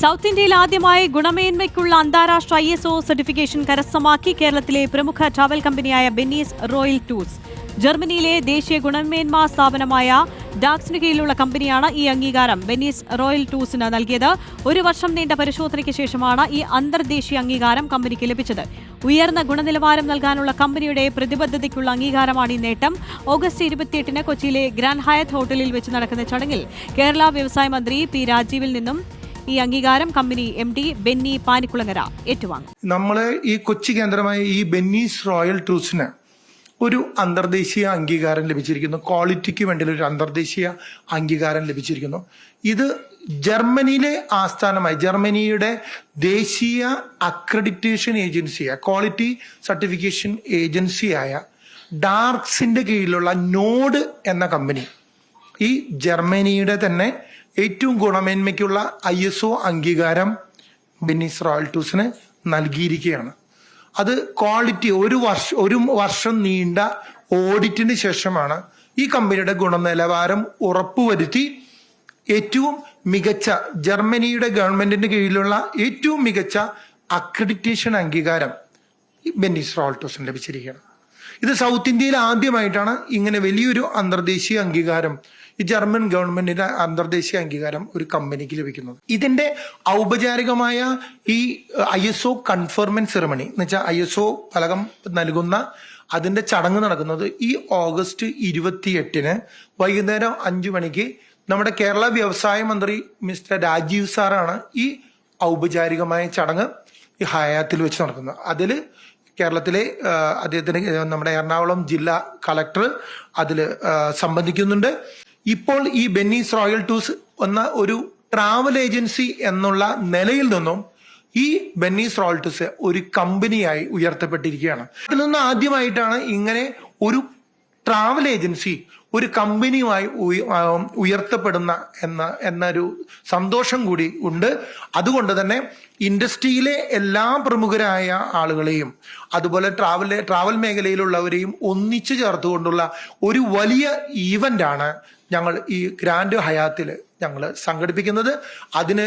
South ഇന്ത്യയിൽ ആദ്യമായി ഗുണമേന്മയ്ക്കുള്ള അന്താരാഷ്ട്ര ഐ എസ് ഒ സർട്ടിഫിക്കേഷൻ കരസ്ഥമാക്കി കേരളത്തിലെ പ്രമുഖ ട്രാവൽ കമ്പനിയായ ബെന്നീസ് റോയൽ ടൂർസ് ജർമ്മനിയിലെ ദേശീയ ഗുണമേന്മാ സ്ഥാപനമായ ഡാക്സിന് കീഴിലുള്ള കമ്പനിയാണ് ഈ അംഗീകാരം ബെന്നീസ് റോയൽ ടൂസിന് നൽകിയത്. ഒരു വർഷം നീണ്ട പരിശോധനയ്ക്ക് ശേഷമാണ് ഈ അന്തർദേശീയ അംഗീകാരം കമ്പനിക്ക് ലഭിച്ചത്. ഉയർന്ന ഗുണനിലവാരം നൽകാനുള്ള കമ്പനിയുടെ പ്രതിബദ്ധതയ്ക്കുള്ള അംഗീകാരമാണ് ഈ നേട്ടം. ഓഗസ്റ്റ് ഇരുപത്തിയെട്ടിന് കൊച്ചിയിലെ ഗ്രാൻഡ് ഹയത്ത് ഹോട്ടലിൽ വെച്ച് നടക്കുന്ന ചടങ്ങിൽ കേരള വ്യവസായ മന്ത്രി പി രാജീവിൽ നിന്നും ഈ അംഗീകാരം company M D Benny Panikkulangara ഏറ്റുവാങ്ങും. നമ്മൾ ഈ കൊച്ചി കേന്ദ്രമായ ഈ ബെന്നീസ് റോയൽ ട്രൂസിന് ഒരു അന്തർദേശീയ അംഗീകാരം ലഭിച്ചിരിക്കുന്നു. ക്വാളിറ്റിക്ക് വേണ്ടിയുള്ള ഒരു അന്തർദേശീയ അംഗീകാരം ലഭിച്ചിരിക്കുന്നു. ഇത് ജർമ്മനിയിലെ ആസ്ഥാനമായി ജർമ്മനിയുടെ ദേശീയ അക്രഡിറ്റേഷൻ ഏജൻസിയായ ക്വാളിറ്റി സർട്ടിഫിക്കേഷൻ ഏജൻസിയായ ഡാർക്സിന്റെ കീഴിലുള്ള നോഡ് എന്ന കമ്പനി ഈ ജർമ്മനിയുടെ തന്നെ ഏറ്റവും ഗുണമേന്മയ്ക്കുള്ള ഐ എസ് ഒ അംഗീകാരം ബെന്നിസ് റോയൽറ്റൂസിന് നൽകിയിരിക്കുകയാണ്. അത് ക്വാളിറ്റി ഒരു വർഷം ഒരു വർഷം നീണ്ട ഓഡിറ്റിന് ശേഷമാണ് ഈ കമ്പനിയുടെ ഗുണനിലവാരം ഉറപ്പുവരുത്തി ഏറ്റവും മികച്ച ജർമ്മനിയുടെ ഗവൺമെന്റിന് കീഴിലുള്ള ഏറ്റവും മികച്ച അക്രഡിറ്റേഷൻ അംഗീകാരം ബെന്നീസ് റോൾട്ടോസിന് ലഭിച്ചിരിക്കുകയാണ്. ഇത് സൗത്ത് ഇന്ത്യയിൽ ആദ്യമായിട്ടാണ് ഇങ്ങനെ വലിയൊരു അന്തർദേശീയ അംഗീകാരം ഈ ജർമ്മൻ ഗവൺമെന്റിന്റെ അന്തർദേശീയ അംഗീകാരം ഒരു കമ്പനിക്ക് ലഭിക്കുന്നത്. ഇതിന്റെ ഔപചാരികമായ ഈ I S O conferment ceremony എന്ന് വെച്ചാൽ ഐ എസ് ഒ ഫലകം നൽകുന്ന അതിന്റെ ചടങ്ങ് നടക്കുന്നത് ഈ ഓഗസ്റ്റ് ഇരുപത്തിയെട്ടിന് വൈകുന്നേരം അഞ്ചു മണിക്ക് നമ്മുടെ കേരള വ്യവസായ മന്ത്രി മിസ്റ്റർ രാജീവ് സാറാണ് ഈ ഔപചാരികമായ ചടങ്ങ് ഈ ഹയാത്തിൽ വെച്ച് നടക്കുന്നത്. അതിൽ കേരളത്തിലെ അദ്ദേഹത്തിന് നമ്മുടെ എറണാകുളം ജില്ലാ കളക്ടർ അതിൽ സംബന്ധിക്കുന്നുണ്ട്. ഇപ്പോൾ ഈ ബെന്നീസ് റോയൽ ടൂസ് എന്ന ഒരു ട്രാവൽ ഏജൻസി എന്നുള്ള നിലയിൽ നിന്നും ഈ ബെന്നീസ് റോയൽ ടൂസ് ഒരു കമ്പനിയായി ഉയർത്തപ്പെട്ടിരിക്കുകയാണ്. അതിൽ നിന്ന് ആദ്യമായിട്ടാണ് ഇങ്ങനെ ഒരു ട്രാവൽ ഏജൻസി ഒരു കമ്പനിയുമായി ഉയർത്തപ്പെടുന്ന എന്ന എന്നൊരു സന്തോഷം കൂടി ഉണ്ട്. അതുകൊണ്ട് തന്നെ ഇൻഡസ്ട്രിയിലെ എല്ലാ പ്രമുഖരായ ആളുകളെയും അതുപോലെ ട്രാവൽ ട്രാവൽ മേഖലയിലുള്ളവരെയും ഒന്നിച്ചു ചേർത്തുകൊണ്ടുള്ള ഒരു വലിയ ഈവന്റ് ആണ് ഞങ്ങൾ ഈ ഗ്രാൻഡ് ഹയാത്തിൽ ഞങ്ങൾ സംഘടിപ്പിക്കുന്നത്. അതിന്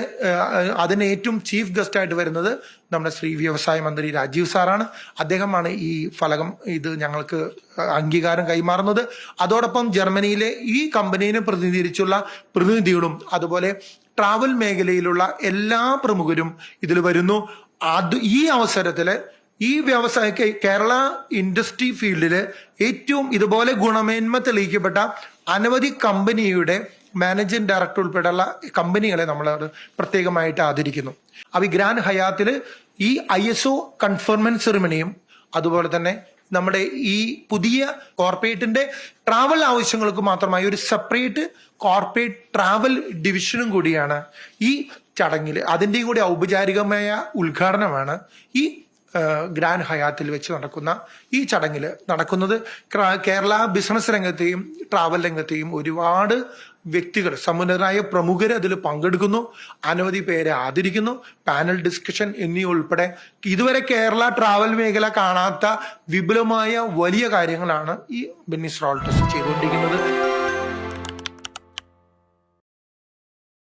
അതിന് ഏറ്റവും ചീഫ് ഗസ്റ്റ് ആയിട്ട് വരുന്നത് നമ്മുടെ ശ്രീ വ്യവസായ മന്ത്രി രാജീവ് സാറാണ്. അദ്ദേഹമാണ് ഈ ഫലകം ഇത് ഞങ്ങൾക്ക് അംഗീകാരം കൈമാറുന്നത്. അതോടൊപ്പം ജർമ്മനിയിലെ ഈ കമ്പനീനെ പ്രതിനിധീകരിച്ചുള്ള പ്രതിനിധികളും അതുപോലെ ട്രാവൽ മേഖലയിലുള്ള എല്ലാ പ്രമുഖരും ഇതിൽ വരുന്നു. അത് ഈ അവസരത്തിൽ ഈ വ്യവസായ കേരള ഇൻഡസ്ട്രി ഫീൽഡിൽ ഏറ്റവും ഇതുപോലെ ഗുണമേന്മ തെളിയിക്കപ്പെട്ട അനവധി കമ്പനിയുടെ മാനേജിംഗ് ഡയറക്ടർ ഉൾപ്പെടെയുള്ള കമ്പനികളെ നമ്മൾ പ്രത്യേകമായിട്ട് ആദരിക്കുന്നു. അവ ഈ ഗ്രാൻഡ് ഹയാത്തിൽ ഈ ഐ എസ് ഒ കൺഫർമൻസ് സെറിമണിയും അതുപോലെ തന്നെ നമ്മുടെ ഈ പുതിയ കോർപ്പറേറ്റിന്റെ ട്രാവൽ ആവശ്യങ്ങൾക്ക് മാത്രമായി ഒരു സെപ്പറേറ്റ് കോർപ്പറേറ്റ് ട്രാവൽ ഡിവിഷനും കൂടിയാണ് ഈ ചടങ്ങിൽ അതിന്റെയും കൂടി ഔപചാരികമായ ഉദ്ഘാടനമാണ് ഈ ഗ്രാൻഡ് ഹയാത്തിൽ വെച്ച് നടക്കുന്ന ഈ ചടങ്ങിൽ നടക്കുന്നത് കേരള ബിസിനസ് രംഗത്തെയും ട്രാവൽ രംഗത്തെയും ഒരുപാട് വ്യക്തികൾ സമുന്നതരായ പ്രമുഖർ അതിൽ പങ്കെടുക്കുന്നു. അനവധി പേരെ ആദരിക്കുന്നു. പാനൽ ഡിസ്കഷൻ എന്നീ ഉൾപ്പെടെ ഇതുവരെ കേരള ട്രാവൽ മേഖല കാണാത്ത വിപുലമായ വലിയ കാര്യങ്ങളാണ് ഈ ബെന്നിസ് റോൾട്ടസ് ചെയ്തുകൊണ്ടിരിക്കുന്നത്.